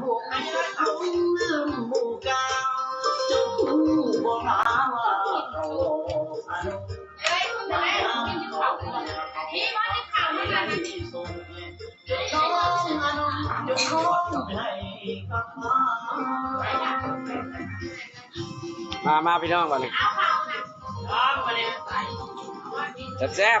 หกไอ้เขาเนื่องหมู่เกาเจู่บ่หาว่าโอ้อันเอ้ยคุณแม่กินข้าวนี่ว่าจะข่าวมันอะไรนี่น้องอันจะร้องให้กับมามามาพี่น้องก่อนเลยแซ่บ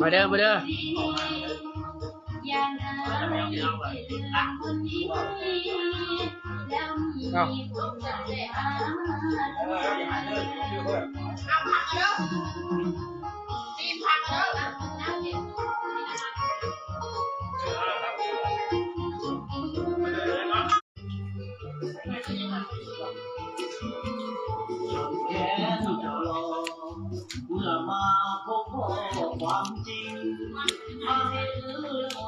มาเด้อมาเด้อเอา 天角落，我妈婆婆黄金，她的日老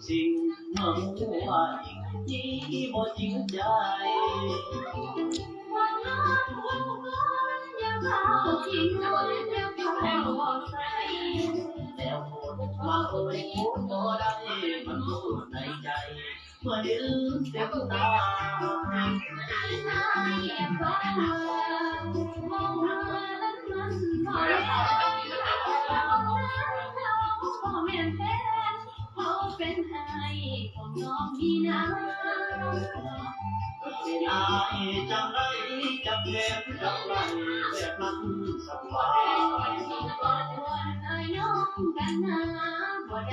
金，我我一一莫进家。Hãy subscribe cho kênh Ghiền Mì Gõ Để không bỏ lỡ những video hấp dẫn หัวดื้อแล้วก็ตาหายหายแย่ฟ้ามองหาแล้วมันพอแล้วพ่อแม่แฟนเขาเป็นไห้ของน้องมีน้ำเป็นอายจังไรจับเล็บจับไหลแบบมันสบาย